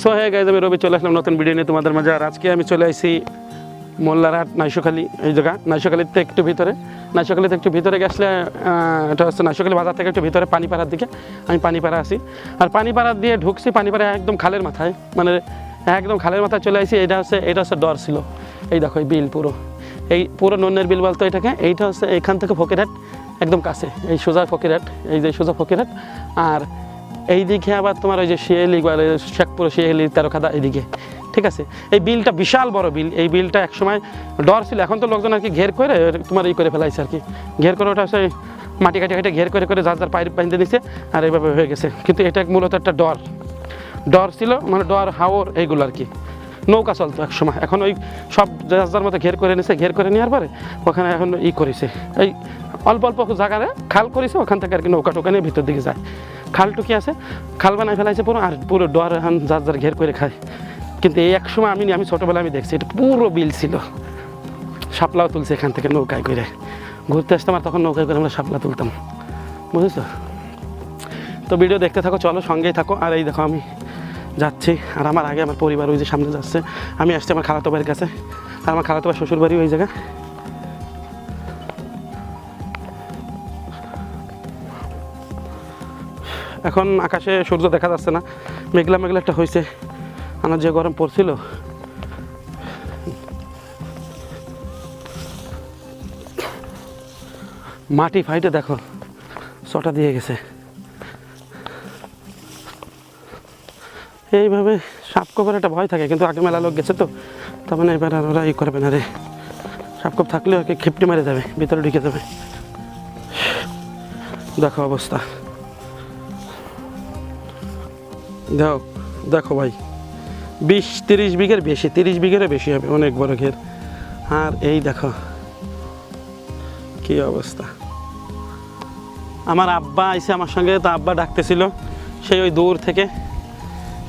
So হয়ে গেছে আমি রবি চলে আসলাম নতুন ভিডিও নিয়ে তোমাদের মাঝে। আর আজকে আমি চলে আসি মোল্লারহাট নাইশোখালী, এই জায়গা, নাইশোখালীতে একটু ভিতরে। নাইশোখালীতে একটু ভিতরে গেছলে এটা হচ্ছে নাইশোখালী বাজার থেকে একটু ভিতরে পানিপাড়ার দিকে। আমি পানিপাড়া আসি আর পানিপাড়া দিয়ে ঢুকছি, পানিপাড়া একদম খালের মাথায়। মানে একদম খালের মাথায় চলে আসি এটা হচ্ছে এটা হচ্ছে ডর ছিল। এই দেখো, এই বিল পুরো। এই পুরো নন্নের বিল বলতো এটাকে, এইটা হচ্ছে এখান থেকে ফকিরহাট, একদম কাছে। এই সোজা ফকিরহাট, এই যে সোজা ফকিরহাট। আর এই দিকে আবার তোমার ওই যে শিয়ালি শেখপুর শিয়ালি তেরোখাদা এইদিকে। ঠিক আছে? এই বিলটা বিশাল বড় বিল। এই বিলটা একসময় ডর ছিল। এখন তো লোকজন আর কি ঘের করে তোমার এই করে ফেলাইছে আর কি। ঘের করে ওটা হচ্ছে মাটি কাটি কাটি ঘের করে করে যার যার পাইপ বাইন্ধে দিছে আর এইভাবে হয়ে গেছে। কিন্তু এটা মূলত একটা ডর। ডর ছিল মানে ডর, হাওর এইগুলো আর কি। নৌকা চলতো এক সময় এখন ওই সব যার যার মতো ঘের করে নিছে। ঘের করে নেওয়ার পরে ওখানে এখন ই করেছে। এই অল্প অল্প জায়গায় খাল করেছে, ওখান থেকে আর কি নৌকা টোকা নিয়ে ভিতর দিকে যায়। খালটু কি আছে, খাল বানাই ফেলাইছে পুরো, আর পুরো ডর এখন যার যার ঘের করে খায়। কিন্তু এই এক সময় আমি আমি ছোটোবেলায় আমি দেখছি, এটা পুরো বিল ছিল। শাপলাও তুলছে এখান থেকে নৌকায় করে। ঘুরতে আসতাম আর তখন নৌকায় করে আমরা শাপলা তুলতাম। বুঝেছ? তো ভিডিও দেখতে থাকো, চলো সঙ্গেই থাকো। আর এই দেখো আমি যাচ্ছি, আর আমার আগে আমার পরিবার ওই যে সামনে যাচ্ছে। আমি আসছি আমার খালাতো বাড়ির কাছে। আর আমার খালাতো ভাই শ্বশুর বাড়ি ওই জায়গা। এখন আকাশে সূর্য দেখা যাচ্ছে না। মেঘলা মেঘলা একটা হয়েছে আমার যে গরম পড়ছিল। মাটি ফাইটে দেখো, ছটা দিয়ে গেছে। এইভাবে সাপকোপের একটা ভয় থাকে, কিন্তু আগে মেলা লোক গেছে তো, তার মানে এবার আর ওরা ই করবে না রে। সাপকোপ থাকলেও ওকে খেপটি মেরে যাবে ভিতরে ঢুকে যাবে। দেখো অবস্থা। দেখো দেখো ভাই, বিশ তিরিশ বিঘের বেশি, তিরিশ বিঘেরও বেশি হবে অনেক বড় ঘের আর এই দেখো, কি অবস্থা। আমার আব্বা আইসে আমার সঙ্গে, তো আব্বা ডাকতেছিল সেই ওই দূর থেকে,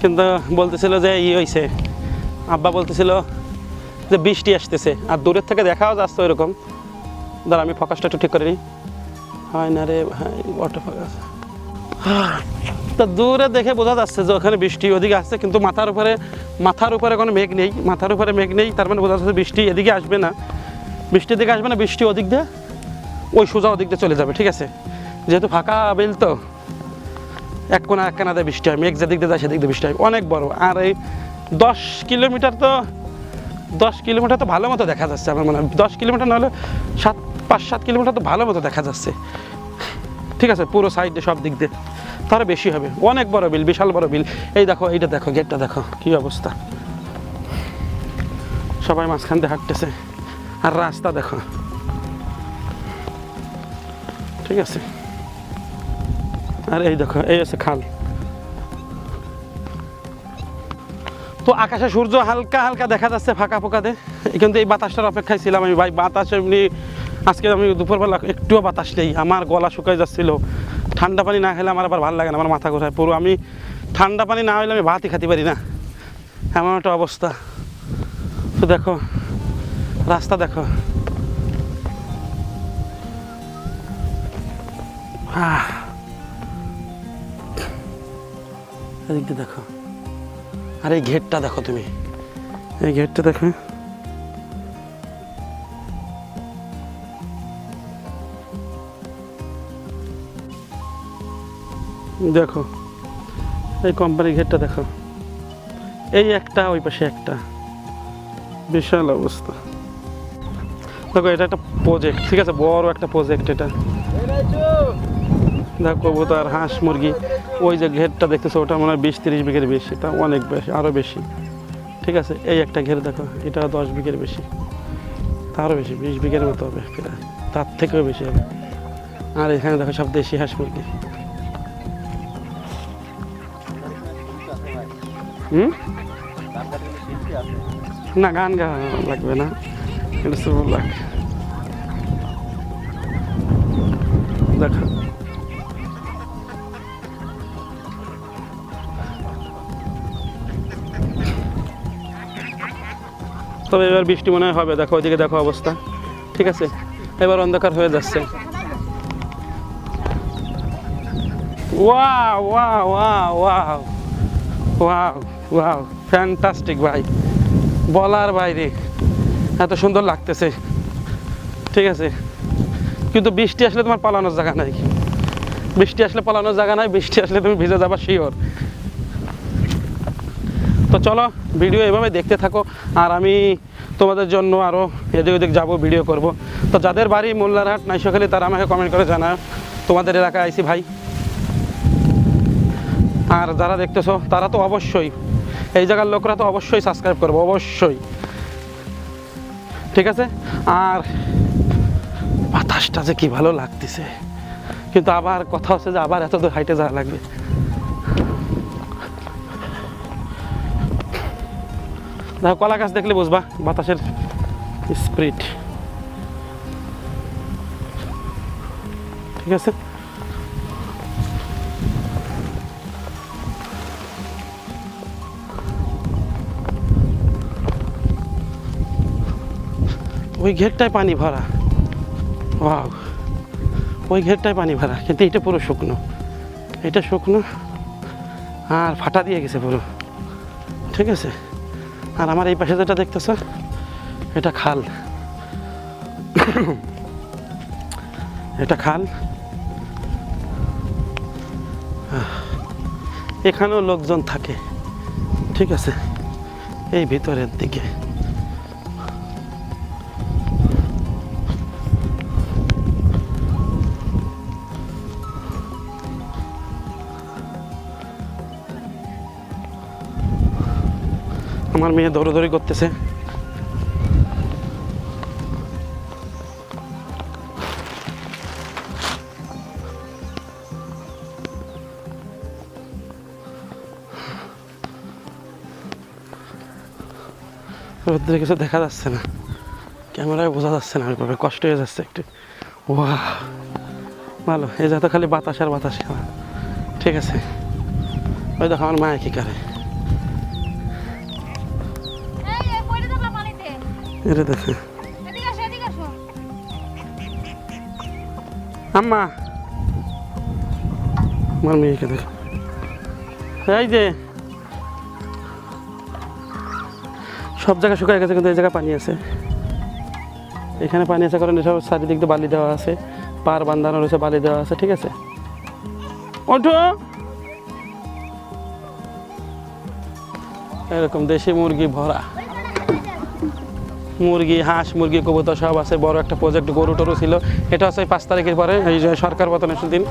কিন্তু বলতেছিল যে ই হয়েছে আব্বা বলতেছিল যে বৃষ্টি আসতেছে, আর দূরের থেকে দেখাও যাচ্ছে ওইরকম। দাঁড়া, আমি ফোকাসটা একটু ঠিক করে নিই। হয় না রে ভাই অটো ফোকাস তা দূরে দেখে বোঝা যাচ্ছে যে ওখানে বৃষ্টি ওদিকে আসছে, কিন্তু মাথার উপরে মাথার উপরে কোনো মেঘ নেই, মাথার উপরে মেঘ নেই, তার মানে বোঝা যাচ্ছে বৃষ্টি এদিকে আসবে না। বৃষ্টির দিকে আসবে না, বৃষ্টি ওদিক দিয়ে ওই সোজা ওদিক দিয়ে চলে যাবে, ঠিক আছে? যেহেতু ফাঁকা বিল তো, এক কোনা এক কানাতে বৃষ্টি হয়, মেঘ যেদিক দিয়ে যায় সেদিক দিয়ে বৃষ্টি হয়, অনেক বড়। আর এই দশ কিলোমিটার তো, দশ কিলোমিটার তো ভালো মতো দেখা যাচ্ছে আমার মনে হয়। দশ কিলোমিটার নাহলে সাত, পাঁচ, সাত কিলোমিটার তো ভালো মতো দেখা যাচ্ছে। ঠিক আছে, পুরো সাইডে সব দিক দিয়ে। তার বেশি হবে। অনেক বড় বিল, বিশাল বড় বিল। এই দেখো, এইটা দেখো, গেটটা দেখো, কি অবস্থা। সবাই মাঝখান দিয়ে হাঁটতেছে। আর রাস্তা দেখো। ঠিক আছে। আর এই দেখো, এই আছে খাল। তো আকাশে সূর্য হালকা হালকা দেখা যাচ্ছে, ফাঁকা ফোঁকাতে কিন্তু এই বাতাসটার অপেক্ষায় ছিলাম আমি। ভাই, বাতাস এমনি আজকে আমি দুপুরবেলা একটুও বাতাস নেই। আমার গলা শুকায় যাচ্ছিল। ঠান্ডা পানি না খেলে আমার আবার ভালো লাগে না, আমার মাথা ঘোরায়। পুরো আমি ঠান্ডা পানি না হলে আমি ভাতই খেতে পারি না। এমন একটা অবস্থা। তো দেখো, রাস্তা দেখো। দেখো। আর এই ঘেরটা দেখো তুমি। এই ঘেরটা দেখো। দেখো, এই কোম্পানির ঘেরটা দেখো। এই একটা, ওই পাশে একটা। বিশাল অবস্থা। দেখো, এটা একটা প্রজেক্ট ঠিক আছে? বড় একটা প্রজেক্ট এটা। দেখো, কবুতর, হাঁস, মুরগি, ওই যে ঘেরটা দেখতেছো, ওটা মনে হয় বিশ তিরিশ বিঘের বেশি, তা অনেক বেশি আরও বেশি। ঠিক আছে? এই একটা ঘের দেখো, এটা দশ বিঘের বেশি। তারও বেশি, বিশ বিঘের মতো হবে তার থেকেও বেশি হবে। আর এখানে দেখো সব দেশি হাঁস মুরগি। হুম? না গান গা লাগবে না। এটা শুভ লাগ। দেখো। তবে এবার বৃষ্টি মনে হবে। দেখো ওইদিকে দেখো অবস্থা। ঠিক আছে? এবার অন্ধকার হয়ে যাচ্ছে। ওয়া ওয়া ওয়া ওয়া ওয়াও। ওয়াও ফ্যান্টাস্টিক ভাই। বলার বাইরে। এত সুন্দর লাগতেছে। ঠিক আছে। কিন্তু বৃষ্টি আসলে তোমার পালানোর জায়গা নাই। বৃষ্টি আসলে পালানোর জায়গা নাই, বৃষ্টি আসলে তুমি ভিজে যাবা শিওর তো চলো ভিডিও এভাবে দেখতে থাকো। আর আমি তোমাদের জন্য আরও এদিক ওদিক যাব ভিডিও করব। তো যাদের বাড়ি মোল্লারহাট নাইশখালী তারা আমাকে কমেন্ট করে জানায় তোমাদের এলাকায় আইসি ভাই। আর যারা দেখতেছো, তারা তো অবশ্যই এই জায়গার লোকরা তো অবশ্যই সাবস্ক্রাইব করব, অবশ্যই। ঠিক আছে? আর বাতাসটা যে কি ভালো লাগতেছে। কিন্তু আবার কথা হচ্ছে যে আবার এত দূর হাইটে যাওয়া লাগবে। দেখো, কলা গাছ দেখলে বুঝবা, বাতাসের স্পিরিট ঠিক আছে? ওই ঘেরটায় পানি ভরা। ওয়াও। ওই ঘেরটায় পানি ভরা, কিন্তু এটা পুরো শুকনো। এটা শুকনো। আর ফাটা দিয়ে গেছে পুরো। ঠিক আছে? আর আমার এই পাশে যেটা দেখতেছ, এটা খাল। এটা খাল। এখানেও লোকজন থাকে। ঠিক আছে? এই ভিতরের দিকে। আমার মেয়ে দৌড়াদৌড়ি করতেছে। রোদ্রে কিছু দেখা যাচ্ছে না। ক্যামেরায় বোঝা যাচ্ছে না, ওইভাবে কষ্ট হয়ে যাচ্ছে একটু। ওয়া ভালো, এই যাতে খালি বাতাস আর বাতাস ঠিক আছে। ওই দেখো, আমার মায়ে কি করে? এটা দেখে। আম্মা। আমার মেয়েকে দেখ। এই যে। সব জায়গা শুকায় গেছে কিন্তু এই জায়গায় পানি আছে। এখানে পানি আছে কারণ এসব চারিদিক দিয়ে বালি দেওয়া আছে। পার বান্ধানো রয়েছে বালি দেওয়া আছে ঠিক আছে? ওঠো। এরকম দেশি মুরগি ভরা। মুরগি, হাঁস, মুরগি, কবুতর সব আছে, বড় একটা প্রজেক্ট গরু টরু ছিল। এটা হচ্ছে পাঁচ তারিখের পরে, এই যে সরকার পতনের দিন।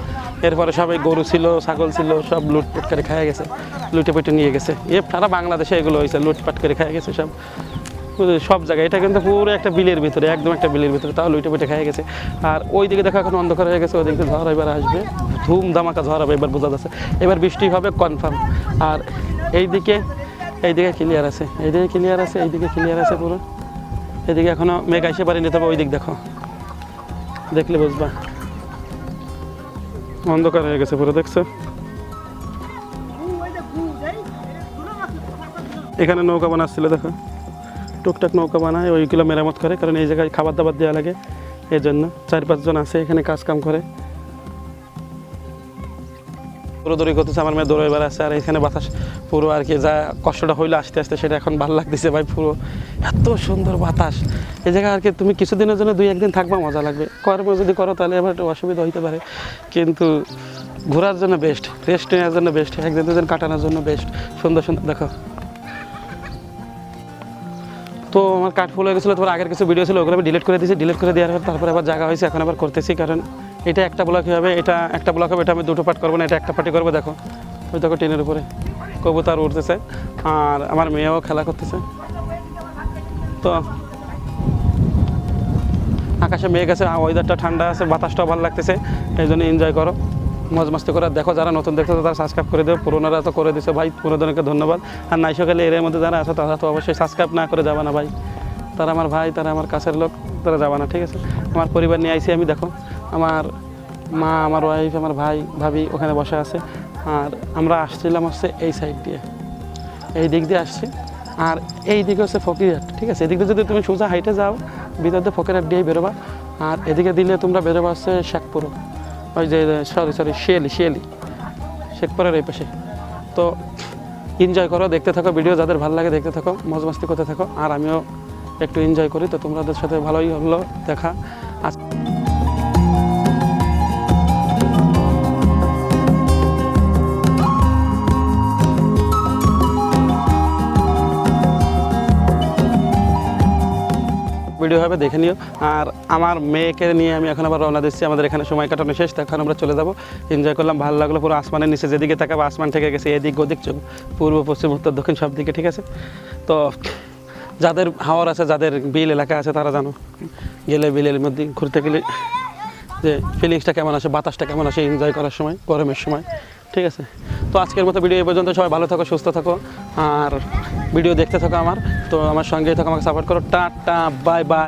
এরপরে সবাই গরু ছিল, ছাগল ছিল, সব লুটপাট করে খাওয়া গেছে লুটে পেটে নিয়ে গেছে। এ সারা বাংলাদেশে এগুলো হয়েছে, লুটপাট করে খাওয়া গেছে সব। সব জায়গায়। এটা কিন্তু পুরো একটা বিলের ভিতরে, একদম একটা বিলের ভিতরে, তাও লুটে পেটে খাওয়া গেছে। আর ওই দিকে দেখো এখন অন্ধকার হয়ে গেছে ওই দিকে ঝড় এবার আসবে। ধুম ধামাকা ঝড় হবে, এবার বোঝা যাচ্ছে। এবার বৃষ্টি হবে কনফার্ম আর এইদিকে এইদিকে ক্লিয়ার আছে, এইদিকে ক্লিয়ার আছে, এইদিকে ক্লিয়ার আছে পুরো। এদিকে এখনও মেঘ আইসে পারিনি, তবে ওই দিক দেখো। দেখলে বুঝবা। অন্ধকার হয়ে গেছে পুরো, দেখছ? এখানে নৌকা বানাচ্ছিল, দেখো। টুকটাক নৌকা বানায়, ওইগুলো মেরামত করে, কারণ এই জায়গায় খাবার দাবার দেওয়া লাগে। এই জন্য চার পাঁচজন আছে, এখানে কাজ কাম করে। দৌড়ি করতেছে, আমার মেয়ে দৌড়ে বেড়াচ্ছে আর এখানে বাতাস পুরো আর কি, যা কষ্টটা হইল আস্তে আস্তে সেটা এখন ভালো লাগতেছে ভাই, পুরো এত সুন্দর বাতাস। এই জায়গায় আর কি তুমি কিছুদিনের জন্য দুই, একদিন থাকবা, মজা লাগবে। কর্ম যদি করো তাহলে আবার একটু অসুবিধা হইতে পারে। কিন্তু ঘোরার জন্য বেস্ট রেস্ট নেওয়ার জন্য বেস্ট একদিন দুদিন কাটানোর জন্য বেস্ট সুন্দর সুন্দর, দেখো। তো আমার কাঠ ফুল হয়ে গেছিল তোমার আগের কিছু ভিডিও ছিল, ওগুলো আমি ডিলিট করে দিয়েছি ডিলিট করে দেওয়ার পর তারপরে আবার জায়গা হয়েছে, এখন আবার করতেছি, কারণ এটা একটা ব্লক হবে, এটা একটা ব্লক হবে, এটা আমি দুটো পার্ট করব না, এটা একটা পার্টি করব, দেখো। ওই দেখো টিনের উপরে, কবুতর উঠতেছে আর আমার মেয়েও খেলা করতেছে। তো আকাশে মেঘ আছে ওয়েদারটা ঠান্ডা আছে, বাতাসটাও ভালো লাগতেছে, এই জন্য এনজয় করো। মজ মাস্তি করে। দেখো যারা নতুন দেখছ, তারা সাবস্ক্রাইব করে দেবে পুরোনোরা তো করে দিছে ভাই, পুরোজনকে ধন্যবাদ। আর নাই সকালে এর মধ্যে যারা আছে, তারা তো অবশ্যই সাবস্ক্রাইব না করে যাবে না ভাই। তারা আমার ভাই, তারা আমার কাছের লোক, তারা যাবে না, ঠিক আছে? আমার পরিবার নিয়ে আইসি আমি, দেখো। আমার মা, আমার ওয়াইফ আমার ভাই, ভাবি ওখানে বসে আছে। আর আমরা আসছিলাম হচ্ছে এই সাইড দিয়ে। এই দিক দিয়ে আসছি। আর এই দিকে হচ্ছে ফকিরহাট, ঠিক আছে? এদিকে যদি তুমি সোজা হাইটে যাও, ভিতর দিয়ে ফকিরহাট দিয়ে বেরোবা। আর এদিকে দিলে তোমরা বেরোবা হচ্ছে শেখপুর। ওই যে সরি সরি, শিয়ালি শিয়ালি। শেখপুরের এই পাশে। তো এনজয় করো, দেখতে থাকো ভিডিও যাদের ভালো লাগে দেখতে থাকো মজ মস্তি করতে থাকো। আর আমিও একটু এনজয় করি, তো তোমাদের সাথে ভালোই হলো দেখা। ভিডিও হবে, দেখে নিও। আর আমার মেয়েকে নিয়ে আমি এখন আবার রওনা দিচ্ছি। আমাদের এখানে সময় কাটানো শেষ তো এখন আমরা চলে যাব। এনজয় করলাম, ভালো লাগল পুরো আসমানের নিচে যেদিকে তাকাবো, আসমান থেকে গেছে, এদিক ওদিক চোখ, পূর্ব, পশ্চিম, উত্তর, দক্ষিণ, সব দিকে, ঠিক আছে? তো যাদের হাওয়ার আছে, যাদের বিল এলাকা আছে, তারা জানো। গেলে বিলের মধ্যে ঘুরতে গেলে যে ফিলিংসটা কেমন আসে, বাতাসটা কেমন আসে এনজয় করার সময়, গরমের সময়। ঠিক আছে? তো আজকের মতো ভিডিও এই পর্যন্ত। সবাই ভালো থাকো, সুস্থ থাকো। আর ভিডিও দেখতে থাকো আমার। তো আমার সঙ্গেই থাকো, আমাকে সাপোর্ট করো। টা টা বাই বাই